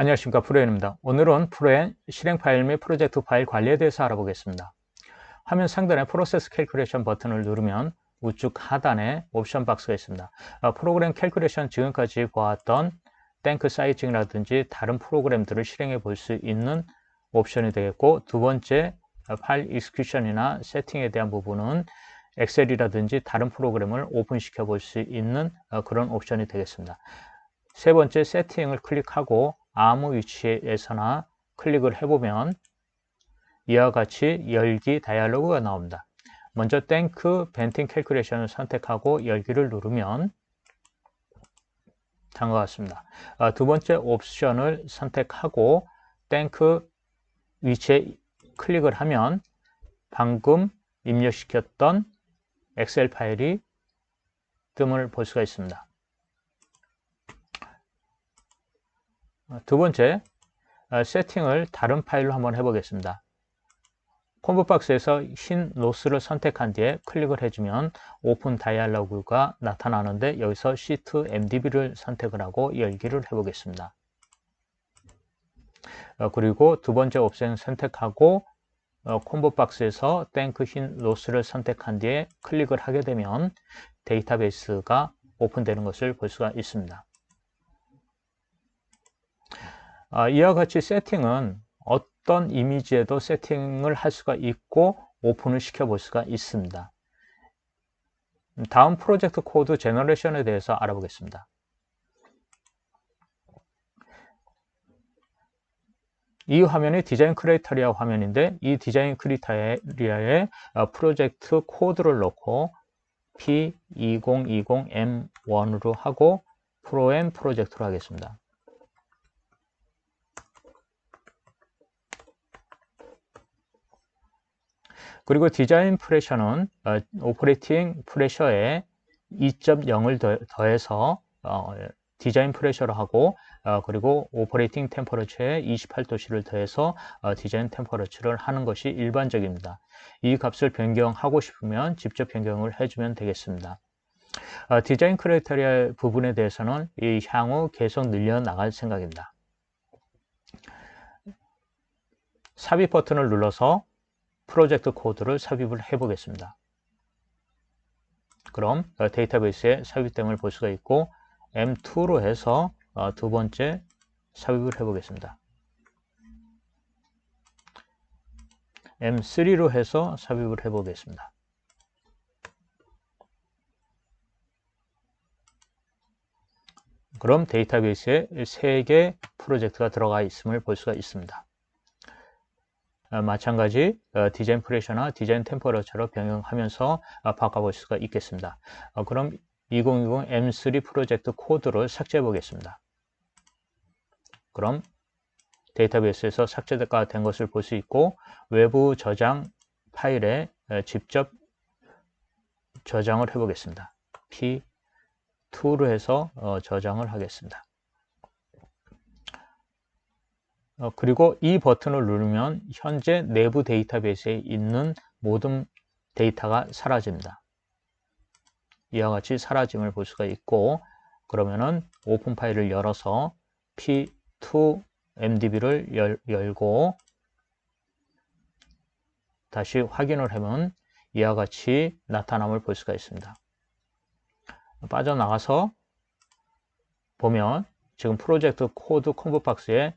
안녕하십니까 프로엔입니다. 오늘은 프로엔 실행 파일 및 프로젝트 파일 관리에 대해서 알아보겠습니다. 화면 상단에 프로세스 캘큘레이션 버튼을 누르면 우측 하단에 옵션 박스가 있습니다. 어, 프로그램 캘큘레이션 지금까지 보았던 탱크 사이징이라든지 다른 프로그램들을 실행해 볼 수 있는 옵션이 되겠고 두 번째 어, 파일 익스큐션이나 세팅에 대한 부분은 엑셀이라든지 다른 프로그램을 오픈시켜 볼 수 있는 어, 그런 옵션이 되겠습니다. 세 번째 세팅을 클릭하고 아무 위치에서나 클릭을 해보면 이와 같이 열기 다이얼로그가 나옵니다. 먼저 탱크 벤팅 캘큘레이션을 선택하고 열기를 누르면 다음과 같습니다. 아, 두 번째 옵션을 선택하고 탱크 위치에 클릭을 하면 방금 입력시켰던 엑셀 파일이 뜸을 볼 수가 있습니다. 두 번째, 어, 세팅을 다른 파일로 한번 해보겠습니다. 콤보 박스에서 흰 로스를 선택한 뒤에 클릭을 해주면 오픈 다이얼로그가 나타나는데 여기서 시트 MDB를 선택을 하고 열기를 해보겠습니다. 어, 그리고 두 번째 옵션 선택하고 어, 콤보 박스에서 땡크 흰 로스를 선택한 뒤에 클릭을 하게 되면 데이터베이스가 오픈되는 것을 볼 수가 있습니다. 아, 이와 같이 세팅은 어떤 이미지에도 세팅을 할 수가 있고 오픈을 시켜 볼 수가 있습니다. 다음 프로젝트 코드 제너레이션에 대해서 알아보겠습니다. 이 화면이 디자인 크리테리아 화면인데 이 디자인 크리테리아에 어, 프로젝트 코드를 넣고 P2020M1으로 하고 프로엠 프로젝트로 하겠습니다. 그리고 디자인 프레셔는 어, 오퍼레이팅 프레셔에 2.0을 더해서 어, 디자인 프레셔로 하고 어, 그리고 오퍼레이팅 템퍼러처에 28도씨를 더해서 어, 디자인 템퍼러처를 하는 것이 일반적입니다. 이 값을 변경하고 싶으면 직접 변경을 해주면 되겠습니다. 어, 디자인 크리테리아 부분에 대해서는 이 향후 계속 늘려 나갈 생각입니다. 삽입 버튼을 눌러서 프로젝트 코드를 삽입을 해 보겠습니다. 그럼 어, 데이터베이스에 삽입됨을 볼 수가 있고 M2로 해서 어, 두 번째 삽입을 해 보겠습니다. M3로 해서 삽입을 해 보겠습니다. 그럼 데이터베이스에 3개 프로젝트가 들어가 있음을 볼 수가 있습니다. 어, 마찬가지 어, 디자인 프레셔나 디자인 템퍼러처로 변경하면서 어, 바꿔볼 수가 있겠습니다. 그럼 2020 M3 프로젝트 코드를 삭제해 보겠습니다. 그럼 데이터베이스에서 삭제가 된 것을 볼 수 있고 외부 저장 파일에 직접 저장을 해 보겠습니다. P2로 해서 저장을 하겠습니다. 어, 그리고 이 버튼을 누르면 현재 내부 데이터베이스에 있는 모든 데이터가 사라집니다. 이와 같이 사라짐을 볼 수가 있고 그러면은 오픈 파일을 열어서 p2 mdb를 열, 열고 다시 확인을 하면 이와 같이 나타남을 볼 수가 있습니다. 빠져나가서 보면 지금 프로젝트 코드 콤보 박스에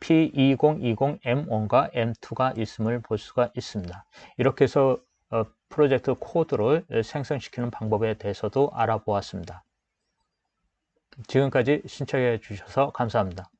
P2020M1과 M2가 있음을 볼 수가 있습니다. 이렇게 해서 어, 프로젝트 코드를 생성시키는 방법에 대해서도 알아보았습니다. 지금까지 신청해 주셔서 감사합니다.